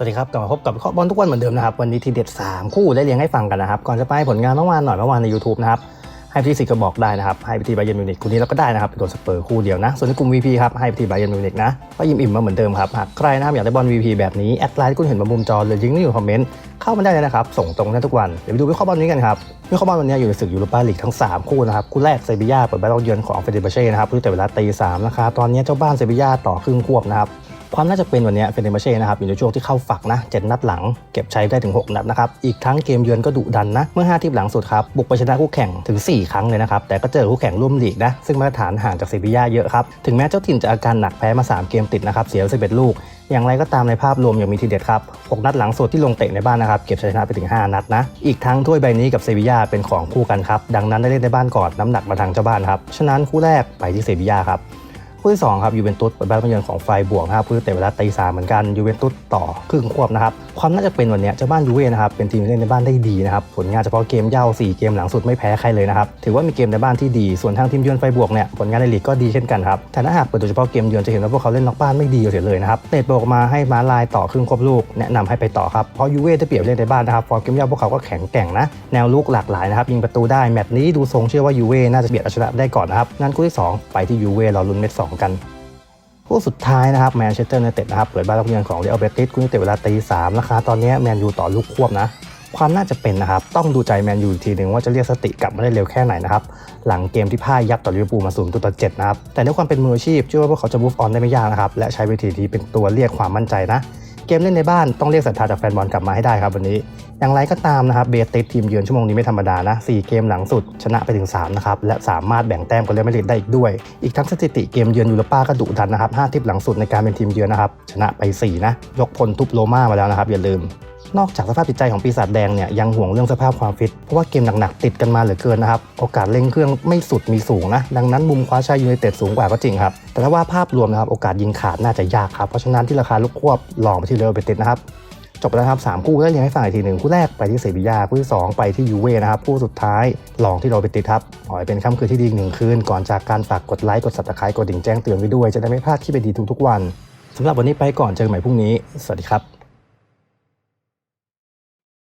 สวัสดีครับกลับมาพบกับวิเคาะบอลทุกวันเหมือนเดิมนะครับวันนี้ทีเด็ด 3 คู่ได้เรียงให้ฟังกันนะครับก่อนจะไปผลงานเมื่อวานหน่อยเมื่อวานใน YouTube นะครับให้พี่สิก็บอกได้นะครับให้พี่บาเยนมิวนิกคู่นี้เราก็ได้นะครับเป็นตัวสเปอร์คู่เดียวนะ ส่วนในกลุ่ม VP ครับให้พี่บาเยนมิวนิกนะก็ยิ้มอิ่มมาเหมือนเดิมครับหากใครนะครับอยากได้บอล VP แบบนี้แอดไลน์ที่คุณเห็นบนมุมจอหรือลิงก์ที่อยู่คอมเมนต์เข้ามาได้เลยนะครับส่งตรงได้ทุกวันเดี๋ยวไปดูวิเคราะห์บอลนี้กันครับวิเคราะห์บอลวันนี้อยู่ในศึกยูโรปาลีกทั้ง 3 คู่นะครับคู่แรกเซบียาเปิดบ้านเยือนของเฟเดเบเช่นะครับรู้แต่เวลาตีสามนะครับตอนนี้เจ้าบ้านเซบียาต่อครึ่งควบนะครับ ความน่าจะเป็นวันนี้เฟเนเบเช่นะครับอยู่ในช่วงที่เข้าฝักนะเจ็ดนัดหลัง เก็บใช้ได้ถึง 6 นัดนะครับ อีกทั้งเกมเยือนก็ดุดันนะ เมื่อ 5 ทีมหลังสุดครับ บุกไปชนะคู่แข่งถึง 4 ครั้งเลยนะครับ แต่ก็เจอคู่แข่งร่วมลีกนะ ซึ่งมาตรฐานห่างจากเซบีย่าเยอะครับ ถึงแม้เจ้าถิ่นจะอาการหนักแพ้มา 3 เกมติดนะครับเสีย11ลูกอย่างไรก็ตามในภาพรวมยังมีทีเด็ดครับ 6 นัดหลังสุดที่ลงเตะในบ้านนะครับ เก็บชัยชนะไปถึง 5 นัดนะ อีกทั้งถ้วยใบนี้กับเซบียาเป็นของคู่กันครับ ดังนั้นได้เล่นในบ้านก่อนน้ำหนักมาทางเจ้าบ้านครับ ฉะนั้นคู่แรกไปที่เซบียาครับ คู่ที่2ครับยูเวนตุสเปิดบ้านเยือนของไฟบวกนะครับเพื่อเตะเวลาตีสามเหมือนกันยูเวนตุสต่อครึ่งควบนะครับความน่าจะเป็นวันนี้เจ้าบ้านยูเว่นะครับเป็นทีมเล่นในบ้านได้ดีนะครับผลงานเฉพาะเกมเย่า4เกมหลังสุดไม่แพ้ใครเลยนะครับถือว่ามีเกมในบ้านที่ดีส่วนทางทีมเยือนไฟบวกเนี่ยผลงานในลีกก็ดีเช่นกันครับแต่ถ้าหากเปิดโดยเฉพาะเกมเยือนจะเห็นว่าพวกเขาเล่นนอกบ้านไม่ดีเสียเลยนะครับเตะโบกมาให้มาลายต่อครึ่งควบลูกแนะนำให้ไปต่อครับเพราะยูเว่ได้เปรียบเล่นในบ้านนะครับฟอร์มเกมเย่าพวกเขาก็แข็งแกร่งนะแนวลุกหลากหลายนะครับยิงประตูได้แมตช์นี้ดูทรงเชื่อว่ายูเว่น่าจะเบียดเอาชนะได้ก่อนนะครับงั้นคู่ที่สองไปที่ยูเว่รอลุ้นเม็ดส2 กันคู่สุดท้ายนะครับแมนเชสเตอร์ยูไนเต็ดนะครับเปิดบ้านรับเยือนของเรอัลเบติสคู่นี้เตะเวลาตีสามราคาตอนนี้แมนยูต่อลูกควบนะ ความน่าจะเป็นนะครับ ต้องดูใจแมนยูอีกทีหนึ่งว่าจะเรียกสติกลับมาได้เร็วแค่ไหนนะครับ หลังเกมที่พ่ายยับต่อลิเวอร์พูลมา0ตัวต่อเจ็ดนะครับ แต่ด้วยความเป็นมืออาชีพเชื่อว่าพวกเขาจะบูฟออนได้ไม่ยากนะครับ และใช้วิธีนี้เป็นตัวเรียกความมั่นใจนะ เกมเล่นในบ้านต้องเรียกศรัทธาจากแฟนบอลกลับมาให้ได้ครับวันนี้ อย่างไรก็ตามนะครับเบติสทีมเยือนชั่วโมงนี้ไม่ธรรมดานะ 4 เกมหลังสุดชนะไปถึง 3 นะครับ และสามารถแบ่งแต้มกับเรอัลมาดริดได้อีกด้วย อีกทั้งสถิติเกมเยือนยูโรป้าก็ดุดันนะครับ5ทิปหลังสุดในการเป็นทีมเยือนนะครับชนะไป4นะยกพลทุบโรม่ามาแล้วนะครับอย่าลืม นอกจากสภาพจิตใจของปีศาจแดงเนี่ยยังห่วงเรื่องสภาพความฟิต เพราะว่าเกมหนักๆติดกันมาเหลือเกินนะครับ โอกาสเล่งเครื่องไม่สุดมีสูงนะ ดังนั้นมุมคว้าชัยยูไนเต็ดสูงกว่าก็จริงครับ แต่ถ้าว่าภาพรวมนะครับโอกาสยิงขาดน่าจะยากครับ เพราะฉะนั้นที่ราคาลูกควบลองไปที่เรอัลเบติสนะครับจบแล้วครับสามคู่ได้เรียงให้ฟังอีกทีหนึ่งคู่แรกไปที่เซบียาคู่ที่สองไปที่ยูเว่นะครับคู่สุดท้ายลองที่โรเบติสครับขอให้เป็นค่ำคืนที่ดีหนึ่งคืนก่อนจากการฝากกดไลค์กด subscribe กดดิ่งแจ้งเตือนไว้ด้วยจะได้ไม่พลาดที่ไปดีทุกๆวันสำหรับวันนี้ไปก่อนเจอกันใหม่พรุ่งนี้ สวัสดีครับ